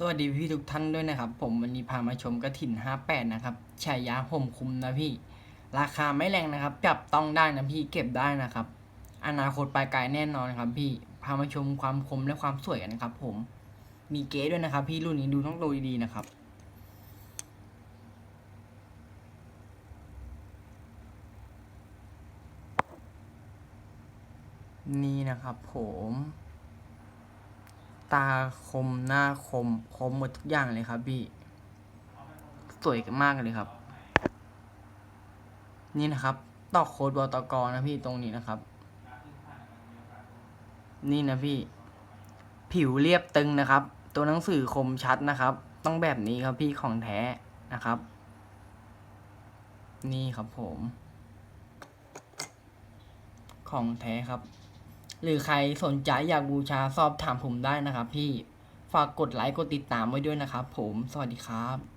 สวัสดีพี่ทุกท่านด้วยนะครับ ผมวันนี้พามาชมกระถิ่น 58 นะครับฉายาห่มคุมนะพี่ ราคาไม่แรงนะครับ จับต้องได้นะพี่เก็บได้นะครับ อนาคตไปไกลแน่นอนครับ พี่พามาชมความคมและความสวยกันนะครับ ผมมีเก๋ด้วยนะครับ พี่รุ่นนี้ดูต้องดูดีๆนะครับนี่นะครับผม ตาคมหน้าคม คมหมดทุกอย่างเลยครับพี่ สวยมากเลยครับ นี่นะครับต่อโค้ดบตกนะพี่ตรงนี้นะครับ นี่นะพี่ ผิวเรียบตึงนะครับ ตัวหนังสือคมชัดนะครับ ต้องแบบนี้ครับพี่ของแท้นะครับ นี่ครับผม ของแท้ครับ หรือใครสนใจอยากบูชาสอบถามผมได้นะครับพี่ ฝากกดไลค์กดติดตามไว้ด้วยนะครับผม สวัสดีครับ